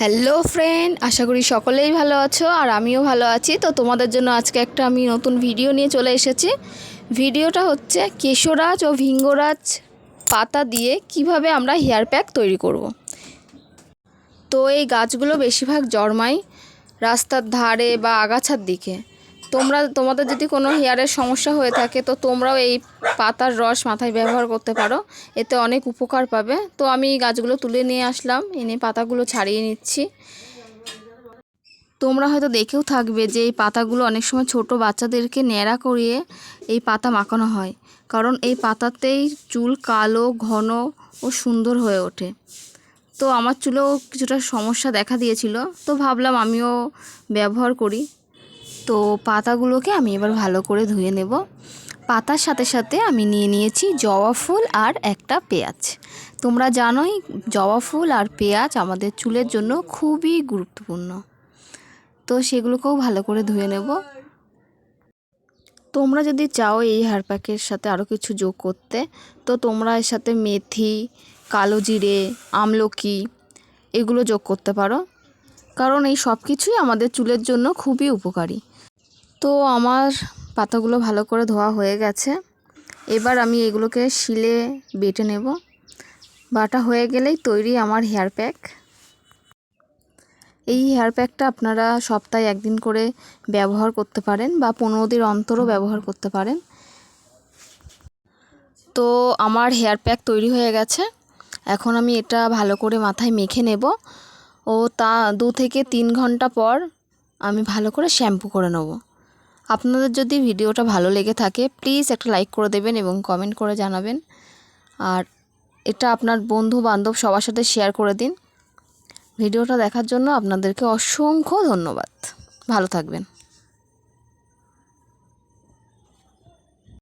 Hello friend আশা করি সকলেই ভালো আছো আর আমিও ভালো আছি। তো তোমাদের জন্য আজকে একটা আমি নতুন ভিডিও নিয়ে চলে এসেছি। ভিডিওটা হচ্ছে কেশরাজ ও ভিঙ্গরাজ পাতা দিয়ে কীভাবে আমরা হেয়ার প্যাক তৈরি করব। তো এই গাছগুলো বেশিরভাগ জন্মায় রাস্তার ধারে বা আগাছার দিকে। তোমরা, তোমাদের যদি কোনো হেয়ারের সমস্যা হয়ে থাকে, তো তোমরাও এই পাতার রস মাথায় ব্যবহার করতে পারো। এতে অনেক উপকার পাবে। তো আমি গাছগুলো তুলে নিয়ে আসলাম, এনে পাতাগুলো ছাড়িয়ে নিচ্ছি। তোমরা হয়তো দেখেও থাকবে যে এই পাতাগুলো অনেক সময় ছোট বাচ্চাদেরকে ন্যাড়া করিয়ে এই পাতা মাখানো হয়। কারণ এই পাতাতেই চুল কালো, ঘন ও সুন্দর হয়ে ওঠে। তো আমার চুলেও কিছুটা সমস্যা দেখা দিয়েছিল। তো ভাবলাম আমিও ব্যবহার করি। তো পাতাগুলোকে আমি এবার ভালো করে ধুয়ে নেব। পাতার সাথে সাথে আমি নিয়ে নিয়েছি জবা ফুল আর একটা পেঁয়াজ। তোমরা জানোই, জবা ফুল আর পেঁয়াজ আমাদের চুলের জন্য খুবই গুরুত্বপূর্ণ। তো সেগুলোকেও ভালো করে ধুয়ে নেব। তোমরা যদি চাও এই হেয়ার প্যাকের সাথে আরও কিছু যোগ করতে, তো তোমরা এর সাথে মেথি, কালো জিরে, আমলকি এগুলো যোগ করতে পারো। কারণ এই সব কিছুই আমাদের চুলের জন্য খুবই উপকারী। তো আমার পাতাগুলো ভালো করে ধোয়া হয়ে গেছে। এবার আমি এগুলোকে শিলে বেটে নেব। বাটা হয়ে গেলেই তৈরি আমার হেয়ার প্যাক এই হেয়ার প্যাকটা আপনারা সপ্তাহে একদিন করে ব্যবহার করতে পারেন বা পনেরো দিন অন্তরও ব্যবহার করতে পারেন। তো আমার হেয়ার প্যাক তৈরি হয়ে গেছে। এখন আমি এটা ভালো করে মাথায় মেখে নেব। ও তা দু থেকে তিন ঘণ্টা পর আমি ভালো করে শ্যাম্পু করে নেব। আপনাদের যদি ভিডিওটা ভালো লেগে থাকে প্লিজ একটা লাইক করে দেবেন এবং কমেন্ট করে জানাবেন। আর এটা আপনার বন্ধু বান্ধব সবার সাথে শেয়ার করে দিন। ভিডিওটা দেখার জন্য আপনাদেরকে অসংখ্য ধন্যবাদ। ভালো থাকবেন।